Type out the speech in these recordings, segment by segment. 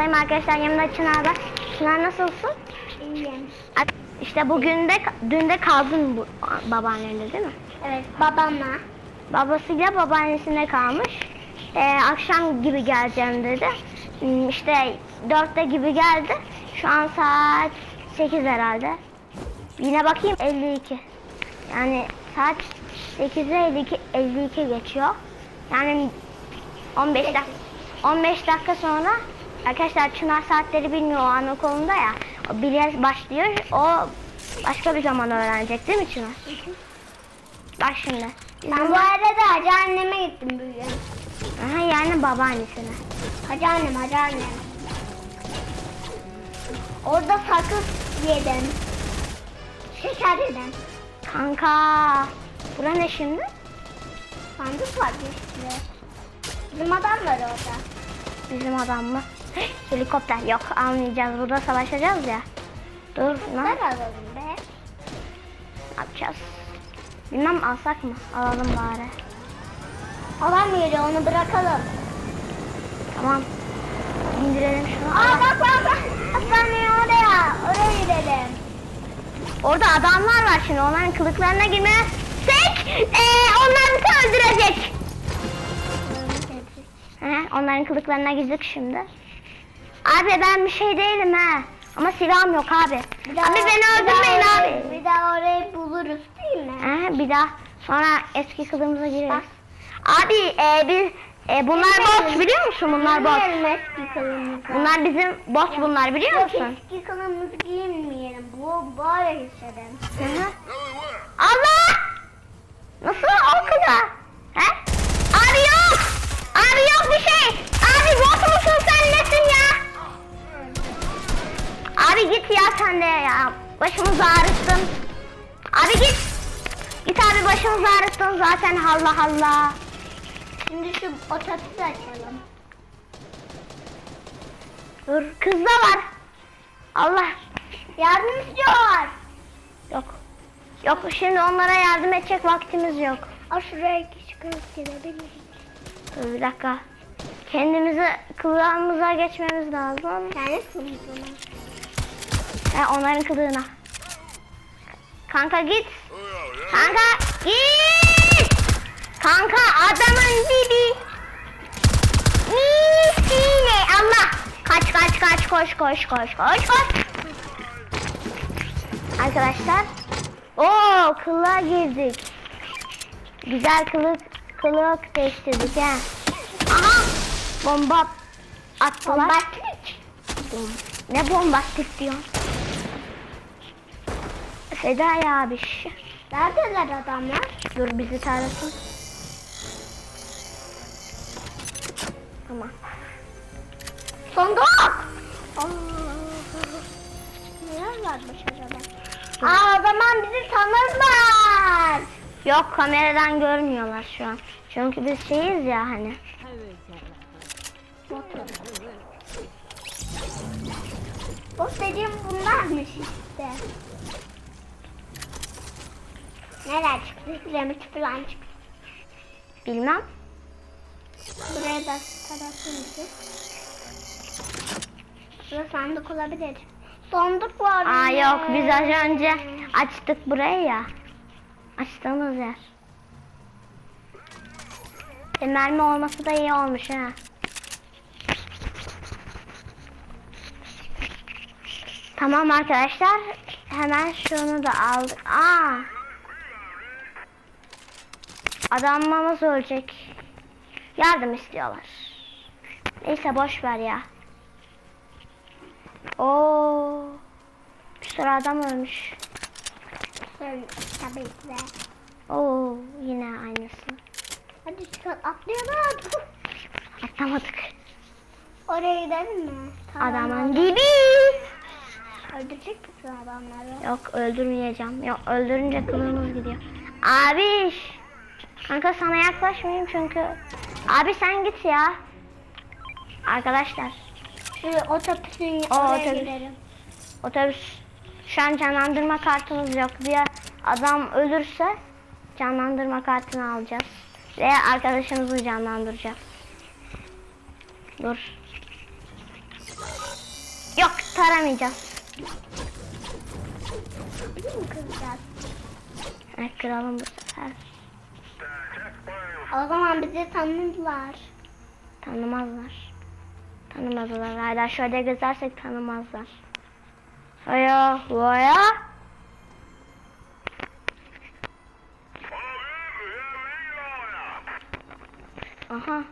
sınıftayım arkadaşlar. Yanımda Çınar var. Çınar nasılsın? İyiyim. İşte bugün de dün de kaldın bu babaannenle değil mi? Evet babamla. Babasıyla babaannesinde kalmış. Ee, akşam gibi geleceğim dedi. Hmm, İşte dörtte gibi geldi. Şu an saat 8 herhalde. Yine bakayım 52. Yani saat 8'e 52, 52 geçiyor. Yani 15 dakika 15 dakika sonra arkadaşlar Çınar saatleri bilmiyor o anaokulunda ya. O bilir başlıyor. O başka bir zaman öğrenecek değil mi Çınar? Bak şimdi. Ben Bizim bu arada hacı anneme gittim bugün. Aha, yani babaannesine. Hacı annem, hacı annem. Orada sakız yedim. Şeker yedim. Kanka. Bura ne şimdi? Sandık var bir sürü. Bizim adam var orada. Bizim adam mı? Helikopter. Yok almayacağız. Burada savaşacağız ya. Dur ne alalım be. yapacağız? Bilmem alsak mı? Alalım bari. Alamıyor onu bırakalım. Tamam. İndirelim şunu. Aa bak bak bak. Hastaneye oraya. Oraya gidelim. Orada adamlar var şimdi. Onların kılıklarına girmezsek ee, onlar bizi öldürecek. He, onların kılıklarına girdik şimdi. Abi ben bir şey değilim ha. Ama silahım yok abi. Bir daha- abi beni öldürmeyin abi. Bir daha orayı buluruz değil mi? He, bir daha sonra eski kılığımıza gireriz. Bak. Abi e, biz e, bunlar Bilmiyorum. bot biliyor musun? Bunlar bot. Eski kılığımızı. Bunlar bizim bot bunlar biliyor Yok musun? eski kılığımızı giymeyelim. Bu böyle hissedelim. Hı hı. Başımızı ağrıttın zaten Allah Allah. Şimdi şu otobüsü açalım. Dur kız da var. Allah. Yardım istiyor. Yok. Yok şimdi onlara yardım edecek vaktimiz yok. Aa şuraya çıkıp gidebiliriz. Dur bir dakika. Kendimizi kılığımıza geçmemiz lazım. Yani kılığına. He, onların kılığına. Kanka git. Kanka git. Kanka adamın dibi. Misine Allah. Kaç kaç kaç koş koş koş koş koş. Arkadaşlar. Oo kılığa girdik. Güzel kılık kılık değiştirdik ha. Aha bomba attılar. Bombastik. Bom- Ne bombastik diyorsun? Fedai abi. şş. Neredeler adamlar? Dur bizi tarasın. Tamam. Sonduk. Neler varmış acaba? Aa o zaman bizi tanırlar. Yok kameradan görmüyorlar şu an. Çünkü biz şeyiz ya hani. Bot dediğim bunlarmış işte. Neler çıktı? Kiremit falan çıktı. Bilmem. Buraya da tarafımızı. Burada sandık olabilir. Sandık var. Aa yine. yok biz az önce açtık burayı ya. Açtığımız yer. E, mermi olması da iyi olmuş ha. Tamam arkadaşlar. Hemen şunu da aldık. Aa. Adamımız ölecek. Yardım istiyorlar. Neyse boş ver ya. Oo. Bir sürü adam ölmüş. Tabii ki de. Oo yine aynısı. Hadi çıkalım atlayalım. Atlamadık. Oraya gidelim mi? Tamam. Adamın dibi. Öldürecek misin adamları? Yok öldürmeyeceğim. Yok öldürünce kılığımız gidiyor. Abi. Kanka sana yaklaşmayayım çünkü. Abi sen git ya. Arkadaşlar. Şu otobüsün O oraya otobüs. gidelim. Otobüs. Şu an canlandırma kartımız yok. Bir adam ölürse canlandırma kartını alacağız. Ve arkadaşımızı canlandıracağız. Dur. Değil mi kıracağız? Evet kıralım bu sefer. O zaman bizi tanıdılar. Tanımazlar. Tanımazlar. Hala şöyle gezersek tanımazlar. Aya, vaya. Aha.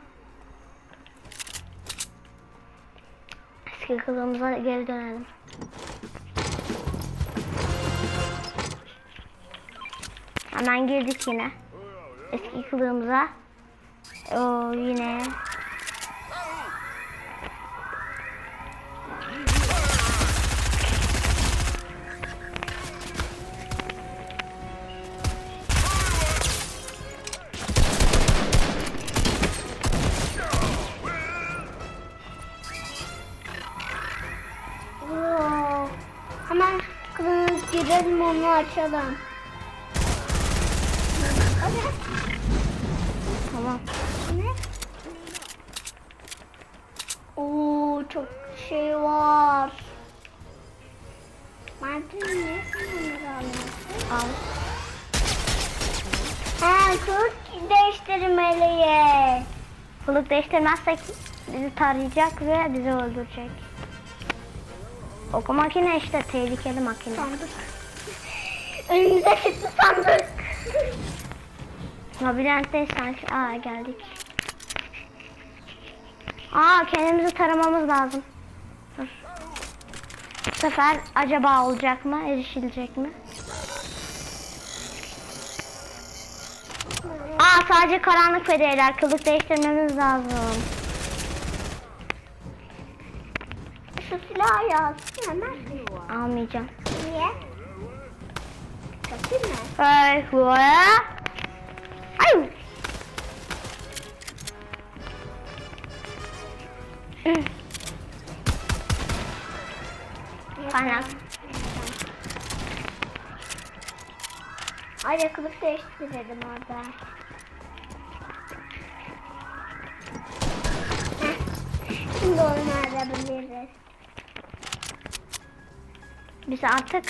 Eski kılığımıza geri dönelim. Hemen girdik yine. Eski kılığımıza. O yine. Hemen kızınız girelim onu açalım. Tamam. Ne? Oo çok şey var. Martin ne bunları alıyorsun? Al. Ha kılık değiştirmeliyiz. Kılık değiştirmezsek bizi tarayacak ve bizi öldürecek. Oku makine işte tehlikeli makine. Sandık. Önümüze çıktı sandık. Labirentteyiz sanki. Aa geldik. Aa kendimizi taramamız lazım. Dur. Bu sefer acaba olacak mı? Erişilecek mi? Aa sadece karanlık federler. Kılık değiştirmemiz lazım. Şu silahı yazsın hemen. Almayacağım. Niye? Kapıyı mı? Ay. Kılık değiştirelim orada. Heh. Şimdi oynayabiliriz. Biz artık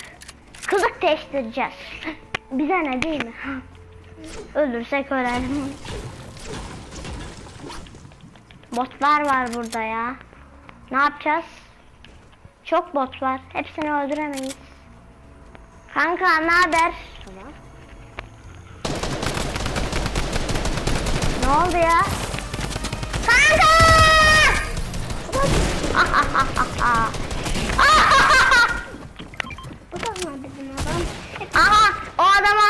kılık değiştireceğiz. Bize ne değil mi? Ölürsek ölelim. Botlar var burada ya. Ne yapacağız? Çok bot var. Hepsini öldüremeyiz. Kanka ne haber? Tamam. Oldu ya? Kanka! Bu da mı bizim adam? Aha o adama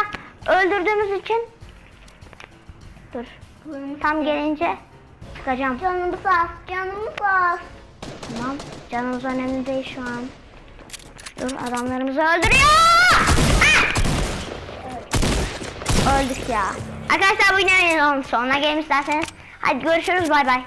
öldürdüğümüz için dur tam gelince çıkacağım. Canımız az, canımız az. Tamam canımız önemli değil şu an. Dur adamlarımızı öldürüyor. Ah! Öldük ya. Arkadaşlar bu videonun sonuna gelin isterseniz. Hadi görüşürüz bay bay.